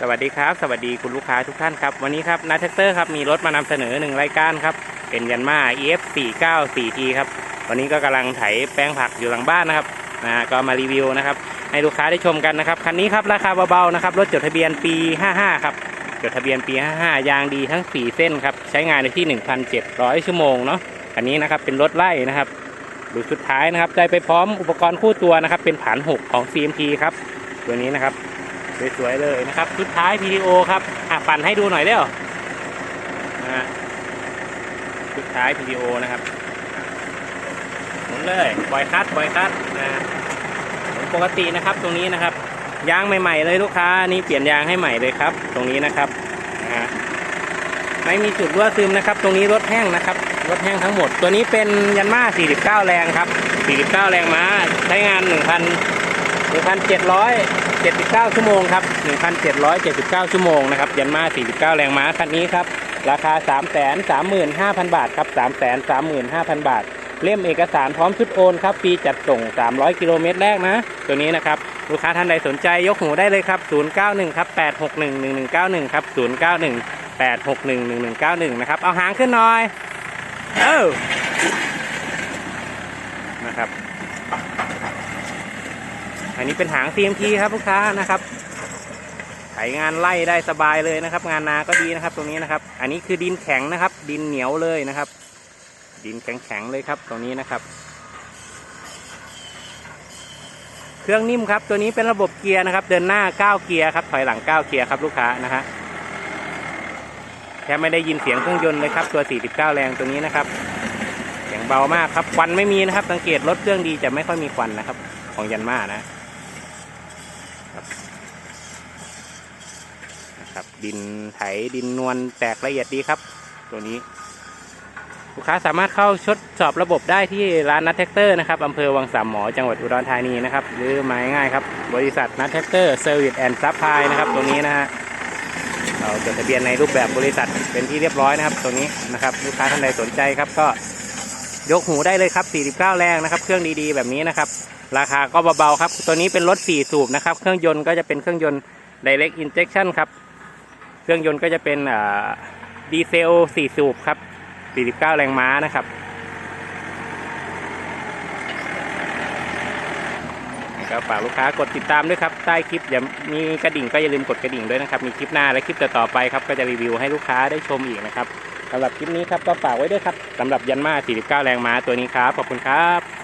สวัสดีครับ สวัสดีคุณลูกค้าทุกท่านครับ วันนี้ครับนาแท็กเตอร์ครับมีรถมานำเสนอหนึ่งรายการครับ เป็นยันมา EF 4 9 4 T ครับ วันนี้ก็กำลังไถแป้งผักอยู่หลังบ้านนะครับนะก็มารีวิวนะครับ ให้ลูกค้าได้ชมกันนะครับ คันนี้ครับราคาเบาๆนะครับ รถจดทะเบียนปี 55 ครับ จดทะเบียนปี 55 ยางดีทั้ง 4 เส้นครับ ใช้งานในที่ 1,700 ชั่วโมงเนาะ คันนี้นะครับเป็นรถไล่นะครับ ดูสุดท้ายนะครับได้ไปพร้อมอุปกรณ์คู่ตัวนะครับ เป็นผาน 6 ของ CMT ครับ ตัวนี้นะครับ สวยๆเลยนะครับชุดท้าย PTO ครับปั่นให้ดูหน่อยเร็วนะฮะชุดท้าย PTO นะครับหมุนเลยปล่อยคัดปล่อยคัดนะฮะปกตินะครับตรงนี้นะครับ ยางใหม่ๆเลยลูกค้านี่เปลี่ยนยางให้ใหม่เลยครับ ตรงนี้นะครับนะฮะไม่มีจุดรั่วซึมนะครับ ตรงนี้รถแห้งนะครับรถแห้งทั้งหมด ตัวนี้เป็นยันมา49 แรงครับ 49 แรงม้าใช้งาน 1,000 779 ชั่วโมงครับ 1,779 ชั่วโมงนะครับยันมา 49 แรงม้าคันนี้ครับ ราคา 335,000 บาทครับ 335,000 บาท เล่มเอกสารพร้อมชุดโอนครับฟรีจัดส่ง 300 กิโลเมตรแรกนะ ตัวนี้นะครับ ลูกค้าท่านใดสนใจยกหูได้เลยครับ 091 ครับ 861 1191 ครับ 091 861 1191 นะครับ เอาหางขึ้นหน่อย เออนะครับ อันนี้เป็นหาง CMT ครับลูกค้านะครับไถงานไล่ได้สบายเลยนะครับ งานนาก็ดีนะครับ ตรงนี้นะครับ อันนี้คือดินแข็งนะครับ ดินเหนียวเลยนะครับ ดินแข็งๆเลยครับ ตรงนี้นะครับ เครื่องนิ่มครับ ตัวนี้เป็นระบบเกียร์นะครับ เดินหน้า9เกียร์ครับถอยหลัง9เกียร์ครับลูกค้านะฮะแค่ไม่ได้ยินเสียงเครื่องยนต์เลยครับ ตัว 49 แรงตัวนี้นะครับเสียงเบามากครับควันไม่มีนะครับ สังเกตรถเครื่องดีจะไม่ค่อยมีควันนะครับ ของยันมานะ นะครับ ดินไถดินนวลแตกละเอียดดีครับ ตัวนี้ ลูกค้าสามารถเข้าชดสอบระบบได้ที่ร้านนัทแท็กเตอร์นะครับอำเภอวังสามหมอจังหวัดอุดรธานีนะครับ หรือหมายง่ายครับ บริษัทนัทแท็กเตอร์เซอร์วิสแอนด์ซัพพลายนะครับ ตัวนี้นะฮะเราจดทะเบียนในรูปแบบบริษัทเป็นที่เรียบร้อยนะครับ ตัวนี้นะครับ ลูกค้าท่านใดสนใจครับก็ยกหูได้เลยครับ 49 แรงนะครับ เครื่องดีๆ แบบนี้นะครับ ราคาก็เบาๆครับ ตัวนี้เป็นรถ 4 สูบนะครับ เครื่องยนต์ก็จะเป็นเครื่องยนต์ direct injection ครับ เครื่องยนต์ก็จะเป็นดีเซล 4 สูบครับ 49 แรงม้านะครับ ก็ฝากลูกค้ากดติดตามด้วยครับ ใต้คลิปอย่ามีกระดิ่งก็อย่าลืมกดกระดิ่งด้วยนะครับ มีคลิปหน้าและคลิปต่อๆไปครับ ก็จะรีวิวให้ลูกค้าได้ชมอีกนะครับสำหรับคลิปนี้ครับก็ฝากไว้ด้วยครับสำหรับยันมา49 แรงม้าตัวนี้ครับ ขอบคุณครับ